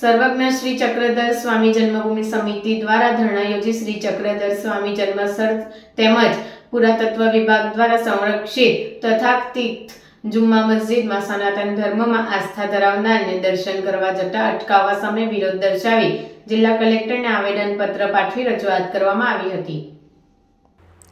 સર્વજ્ઞ શ્રી ચક્રધર સ્વામી જન્મભૂમિ સમિતિ દ્વારા ધરણા યોજી શ્રી ચક્રધર સ્વામી જન્મસ્થળ તેમજ પુરાતત્વ વિભાગ દ્વારા સંરક્ષિત તથાકથિત જુમ્મા મસ્જિદમાં સનાતન ધર્મમાં આસ્થા ધરાવનારને દર્શન કરવા જતા અટકાવવા સામે વિરોધ દર્શાવી જિલ્લા કલેક્ટરને આવેદનપત્ર પાઠવી રજૂઆત કરવામાં આવી હતી.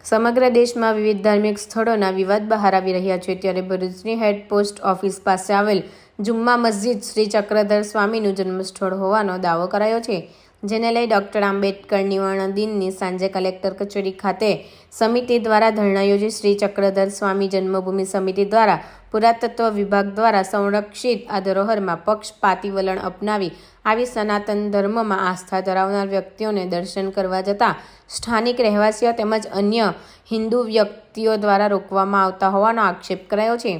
સમગ્ર દેશમાં વિવિધ ધાર્મિક સ્થળોના વિવાદ બહાર આવી રહ્યા છે. ત્યારે ભરૂચની હેડ પોસ્ટ ઓફિસ પાસે આવેલ જુમ્મા મસ્જિદ શ્રી ચક્રધર સ્વામીનું જન્મસ્થળ હોવાનો દાવો કરાયો છે, જેને લઈ ડોક્ટર આંબેડકરની વર્ણદિનની સાંજે કલેક્ટર કચેરી ખાતે સમિતિ દ્વારા ધરણા યોજી શ્રી ચક્રધર સ્વામી જન્મભૂમિ સમિતિ દ્વારા પુરાતત્વ વિભાગ દ્વારા સંરક્ષિત આ ધરોહરમાં પક્ષપાતી વલણ અપનાવી આવી સનાતન ધર્મમાં આસ્થા ધરાવનાર વ્યક્તિઓને દર્શન કરવા જતાં સ્થાનિક રહેવાસીઓ તેમજ અન્ય હિન્દુ વ્યક્તિઓ દ્વારા રોકવામાં આવતા હોવાનો આક્ષેપ કરાયો છે.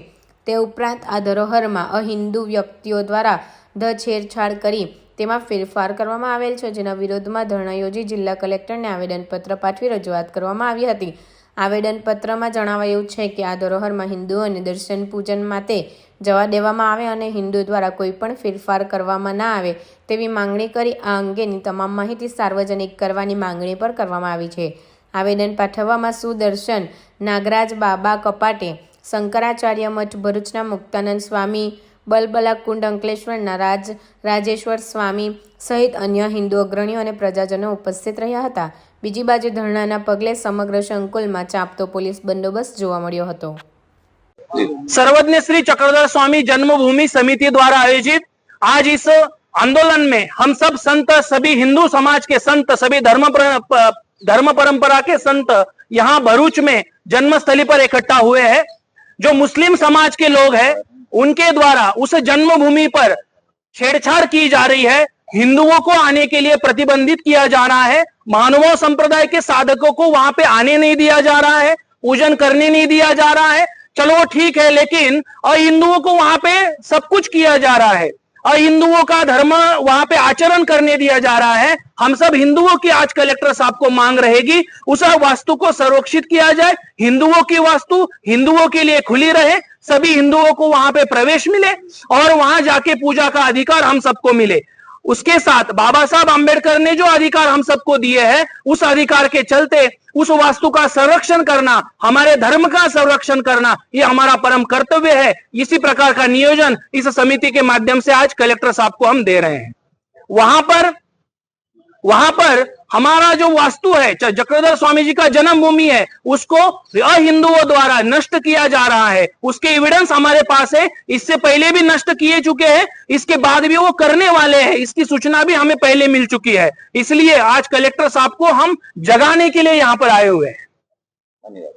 તે ઉપરાંત આ ધરોહરમાં અહિન્દુ વ્યક્તિઓ દ્વારા ધ છેડછાડ કરી તેમાં ફેરફાર કરવામાં આવેલ છે, જેના વિરોધમાં ધરણા યોજી જિલ્લા કલેક્ટરને આવેદનપત્ર પાઠવી રજૂઆત કરવામાં આવી હતી. આવેદનપત્રમાં જણાવાયું છે કે, આ ધરોહરમાં હિન્દુઓને દર્શન પૂજન માટે જવા દેવામાં આવે અને હિન્દુ દ્વારા કોઈ પણ ફેરફાર કરવામાં ના આવે તેવી માંગણી કરી. આ અંગેની તમામ માહિતી સાર્વજનિક કરવાની માંગણી પણ કરવામાં આવી છે. આવેદન પાઠવવામાં સુદર્શન નાગરાજ બાબા કપાટે શંકરાચાર્ય મઠ ભરૂચના મુક્તાનંદ સ્વામી બલબલા કુંડ અંકલેશ્વરના રાજ રાજેશ્વર સ્વામી સહિત અન્ય હિન્દુ અગ્રણીઓ અને પ્રજાજનો ઉપસ્થિત રહ્યા હતા બીજી બાજુ ધરણાના પગલે સમગ્ર સંકુલમાં ચાંપતો પોલીસ બંદોબસ્ત જોવા મળ્યો હતો सर्वज्ञ श्री चक्रधर स्वामी जन्मभूमि समिति द्वारा आयोजित आज इस आंदोलन में हम सब संत सभी हिंदू समाज के संत सभी धर्म पर, प- धर्म परंपरा के संत यहाँ भरूच में जन्मस्थली पर इकट्ठा हुए हैं जो मुस्लिम समाज के लोग हैं, उनके द्वारा उस जन्मभूमि पर छेड़छाड़ की जा रही है। हिंदुओं को आने के लिए प्रतिबंधित किया जा रहा है। मानव संप्रदाय के साधकों को वहाँ पे आने नहीं दिया जा रहा है, पूजन करने नहीं दिया जा रहा है। चलो ठीक है, लेकिन अहिंदुओं को वहाँ पे सब कुछ किया जा रहा है। अहिंदुओं का धर्म वहाँ पे आचरण करने दिया जा रहा है। हम सब हिंदुओं की आज कलेक्टर साहब को मांग रहेगी, उस वास्तु को संरक्षित किया जाए। हिंदुओं की वास्तु हिंदुओं के लिए खुली रहे, सभी हिंदुओं को वहाँ पे प्रवेश मिले और वहाँ जाके पूजा का अधिकार हम सबको मिले। उसके साथ बाबा साहब अंबेडकर ने जो अधिकार हम सबको दिए हैं, उस अधिकार के चलते, उस वास्तु का संरक्षण करना, हमारे धर्म का संरक्षण करना, ये हमारा परम कर्तव्य है। इसी प्रकार का नियोजन इस समिति के माध्यम से आज कलेक्टर साहब को हम दे रहे हैं। वहाँ पर वहाँ पर हमारा जो वास्तु है चक्रधर स्वामी जी का जन्म भूमि है, उसको अहिंदुओं द्वारा नष्ट किया जा रहा है। उसके एविडेंस हमारे पास है, इससे पहले भी नष्ट किए चुके हैं, इसके बाद भी वो करने वाले हैं, इसकी सूचना भी हमें पहले मिल चुकी है। इसलिए आज कलेक्टर साहब को हम जगाने के लिए यहाँ पर आए हुए हैं।